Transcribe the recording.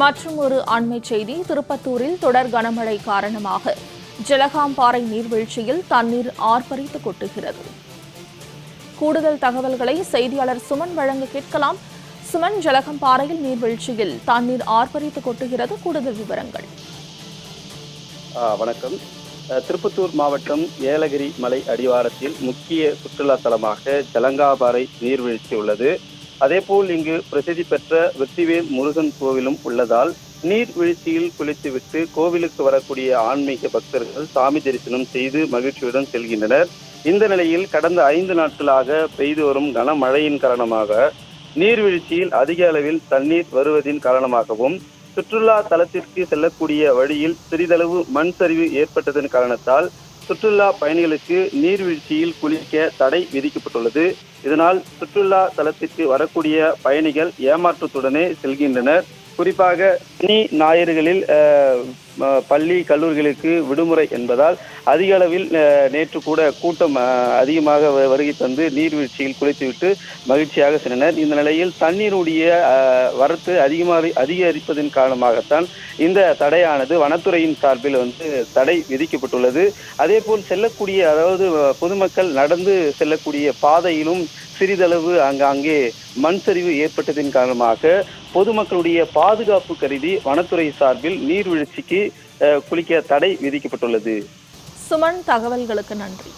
மற்றும் ஒரு அண்மை செய்தி. திருப்பத்தூரில் தொடர் கனமழை காரணமாக ஜலகாம்பாறை நீர்வீழ்ச்சியில் தண்ணீர் ஆர்ப்பரித்து கொட்டுகிறது. கூடுதல் தகவல்களை செய்தியாளர் சுமன் வழங்க கேட்கலாம். சுமன் ஜலகம்பாறையில் நீர்வீழ்ச்சியில் தண்ணீர் ஆர்ப்பரித்து கொட்டுகிறது. கூடுதல் விவரங்கள். வணக்கம். திருப்பத்தூர் மாவட்டம் ஏலகிரி மலை அடிவாரத்தில் முக்கிய சுற்றுலா தலமாக ஜலங்காபாறை நீர்வீழ்ச்சி உள்ளது. அதேபோல் இங்கு பிரசித்தி பெற்ற வெற்றிவேல் முருகன் கோவிலும் உள்ளதால் நீர்வீழ்ச்சியில் குளித்துவிட்டு கோவிலுக்கு வரக்கூடிய ஆன்மீக பக்தர்கள் சாமி தரிசனம் செய்து மகிழ்ச்சியுடன் செல்கின்றனர். இந்த நிலையில் கடந்த ஐந்து நாட்களாக பெய்து வரும் கனமழையின் காரணமாக நீர்வீழ்ச்சியில் அதிக அளவில் தண்ணீர் வருவதின் காரணமாகவும் சுற்றுலா தலத்திற்கு செல்லக்கூடிய வழியில் சிறிதளவு மண் சரிவு ஏற்பட்டதன் காரணத்தால் சுற்றுலா பயணிகளுக்கு நீர்வீழ்ச்சியில் குளிக்க தடை விதிக்கப்பட்டுள்ளது. இதனால் சுற்றுலா தலத்திற்கு வரக்கூடிய பயணிகள் ஏமாற்றத்துடனே செல்கின்றனர். குறிப்பாக சனி ஞாயிறுகளில் பள்ளி கல்லூரிகளுக்கு விடுமுறை என்பதால் அதிக அளவில் நேற்று கூட கூட்டம் அதிகமாக வ- வருகை தந்து நீர்வீழ்ச்சியில் குளித்துவிட்டு மகிழ்ச்சியாக சென்றனர். இந்த நிலையில் தண்ணீருடைய வரத்து அதிகமாக அதிகரிப்பதன் காரணமாகத்தான் இந்த தடையானது வனத்துறையின் சார்பில் வந்து தடை விதிக்கப்பட்டுள்ளது. அதேபோல் செல்லக்கூடிய அதாவது பொதுமக்கள் நடந்து செல்லக்கூடிய பாதையிலும் சிறிதளவு அங்க அங்கே மண் சரிவு ஏற்பட்டதின் காரணமாக பொதுமக்களுடைய பாதுகாப்பு கருதி வனத்துறை சார்பில் நீர்வீழ்ச்சிக்கு குளிக்க தடை விதிக்கப்பட்டுள்ளது. சுமன் தகவல்களுக்கு நன்றி.